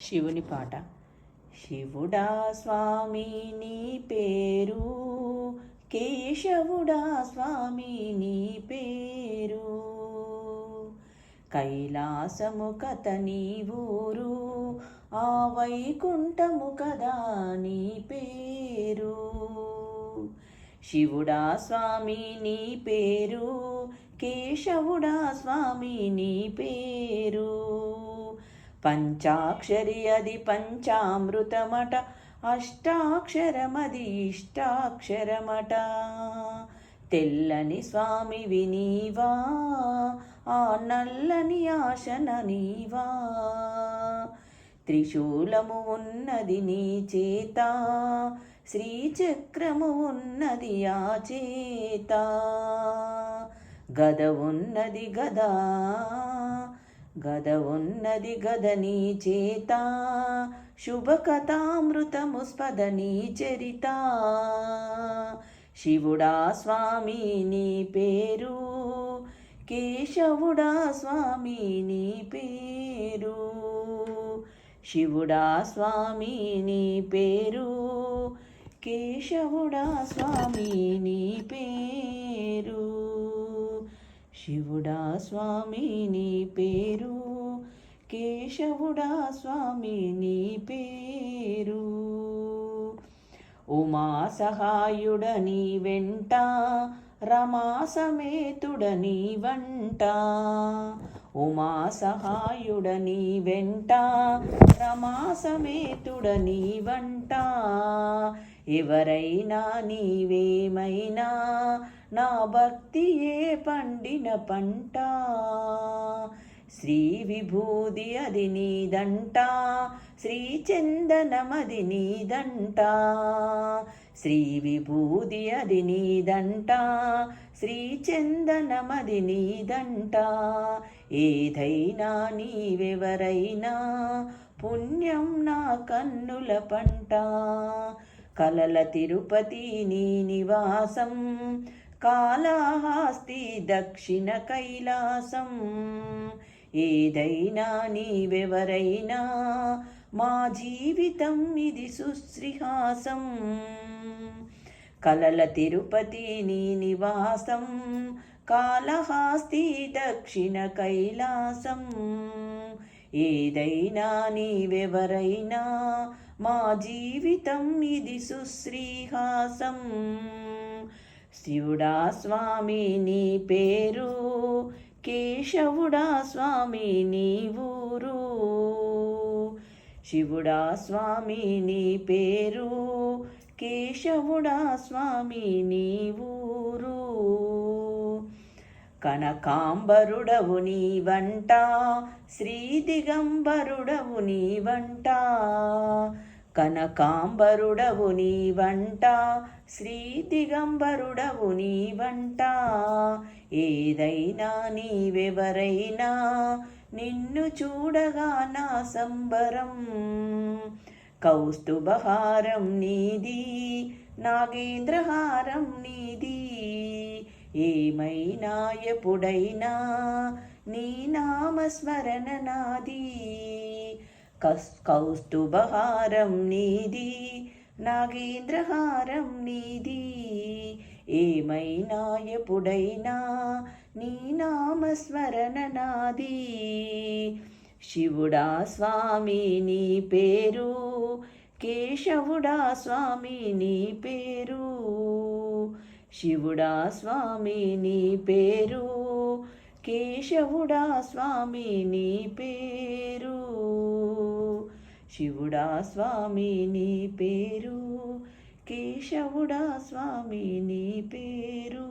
శివుని పాట. శివుడా స్వామి నీ పేరు కేశవుడా స్వామి నీ పేరు కైలాసము కథ నీ ఊరు ఆ వైకుంఠము కదా నీ పేరు శివుడా స్వామి నీ పేరు కేశవుడా స్వామి నీ పేరు పంచాక్షరి అది పంచామృతమట అష్టాక్షరమది ఇష్టాక్షరమట తెల్లని స్వామి వినీవా ఆ నల్లని ఆశన నీవా త్రిశూలము ఉన్నది నీ చేత శ్రీచక్రము ఉన్నది ఆ చేత. గద ఉన్నది గదా. గద ఉన్నది గద చేత శుభకథామృతము స్పద నీ చరిత. శివుడా స్వామి నీ పేరు కేశవుడా స్వామి నీ పేరు. శివుడా స్వామి నీ పేరు కేశవుడా స్వామి నీ పేరు. శివుడా స్వామి నీ పేరు కేశవుడా స్వామి నీ పేరు. ఉమా సహాయుడని వెంట రమా సమేతుడని వంట. ఉమా సహాయుడని వెంట రమా సమేతుడని వంట. ఎవరైనా నీవేమైనా నా భక్తియే పండిన పంట. శ్రీ విభూది అది నీదంట శ్రీ చందనమది నీదంట శ్రీ విభూది అది నీదంట శ్రీ చందనమది నీదంట ఏదైనా నీవెవరైనా పుణ్యం నా కన్నుల పంట. కలల తిరుపతి నీ నివాసం. కాళహస్తి దక్షిణ కైలాసం. ఏదైనా నీవెవరైనా మా జీవితం ఇది సుశ్రీహాసం. కలల తిరుపతి నీ నివాసం కాళహాస్తి దక్షిణ కైలాసం. ఏదైనా నీవెవరైనా మా జీవితం ఇది సుశ్రీహాసం. శివుడా స్వామి నీ పేరు కేశవుడా స్వామి నీ ఊరు. శివుడా స్వామి నీ పేరు కేశవుడా స్వామి నీ ఊరు. కనకాంబరుడవు నీ వంట శ్రీ దిగంబరుడవు నీ వంట. కనకాంబరుడవు నీ వంట శ్రీ దిగంబరుడవు నీ వంట ఏదైనా నీవెవరైనా నిన్ను చూడగా నా సంబరం. కౌస్తుభహారం నీది నాగేంద్రహారం నీది. ఏమైనా ఎప్పుడైనా నీ నామస్మరణ నాది. కౌస్తుభహారం నీది నాగేంద్రహారం నీది. ఏమైనా ఎప్పుడైనా నీ నామస్మరణ నాది. శివుడా స్వామి నీ పేరు కేశవుడా స్వామి నీ పేరు. శివుడా స్వామి నీ పేరు కేశవుడా స్వామి నీ పేరు. శివుడా స్వామి నీ పేరు కేశవుడా స్వామి నీ పేరు.